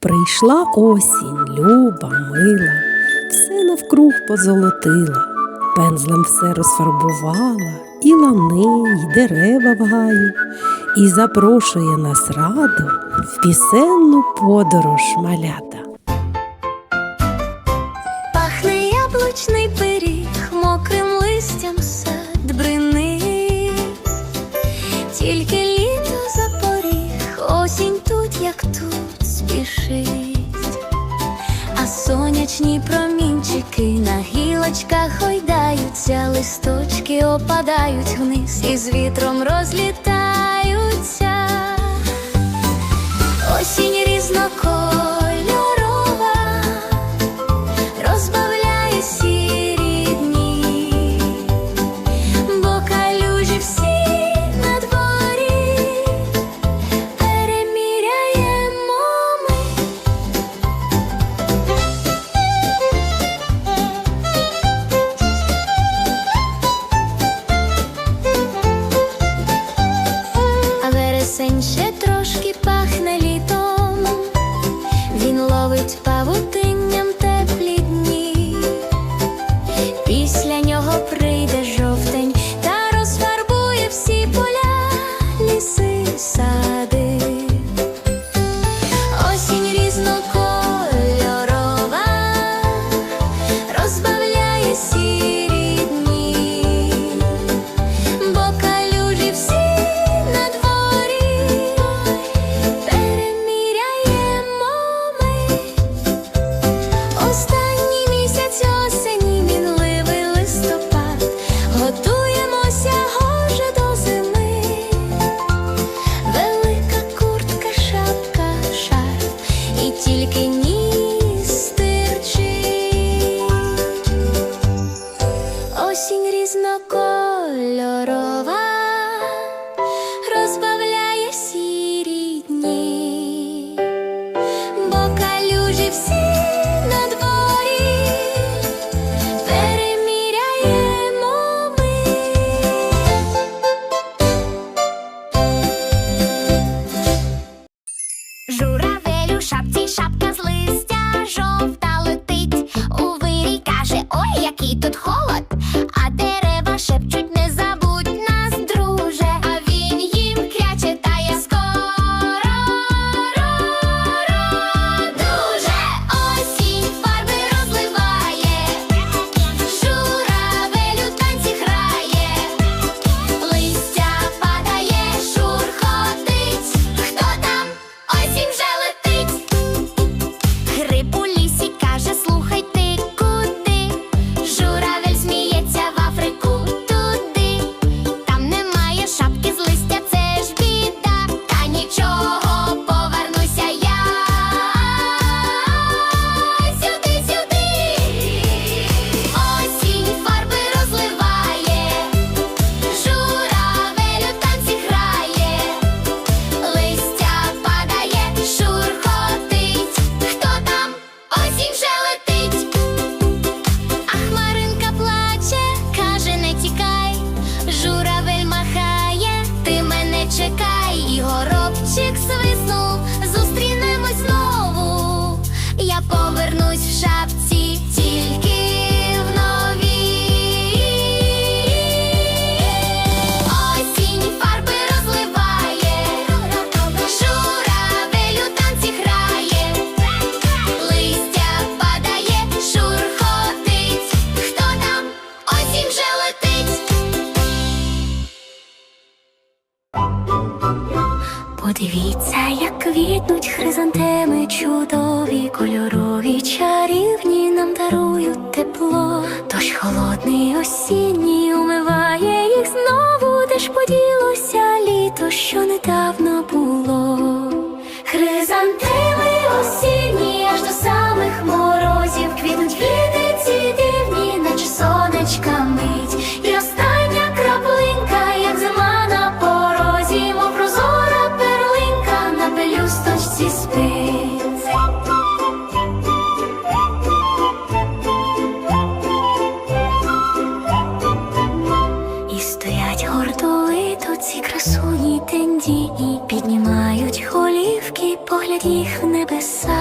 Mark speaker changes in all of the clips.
Speaker 1: Прийшла осінь, люба, мила, все навкруг позолотила, пензлем все розфарбувала, і лани, й дерева в гаю, і запрошує нас раду в пісенну подорож малята.
Speaker 2: Пахне яблучний сонячні промінчики на гілочках ойдаються, листочки опадають вниз і з вітром розлітаються, осінь різнокольна Осінь різнокольорова розбавляє сірі дні, бо калюжі всі. Подивіться, як квітнуть хризантеми, чудові кольорові чарівні нам дарують тепло, тож холодний осінній умиває їх знову, де ж поділося літо, що недавно. і погляд їх в небеса,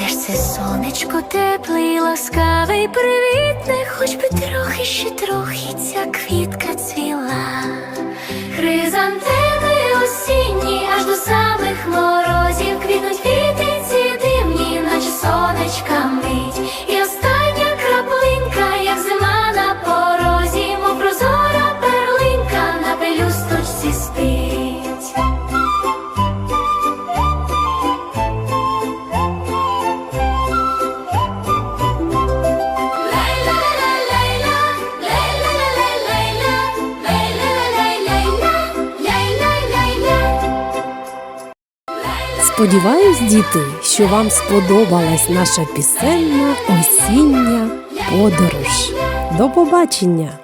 Speaker 2: де ж це сонечко теплий, ласкавий, привітне, хоч би трохи, ще трохи ця квітка цвіла, Хризантеми осінні аж до самих морів
Speaker 1: Сподіваюсь, діти, що вам сподобалась наша пісенна осіння подорож. До побачення!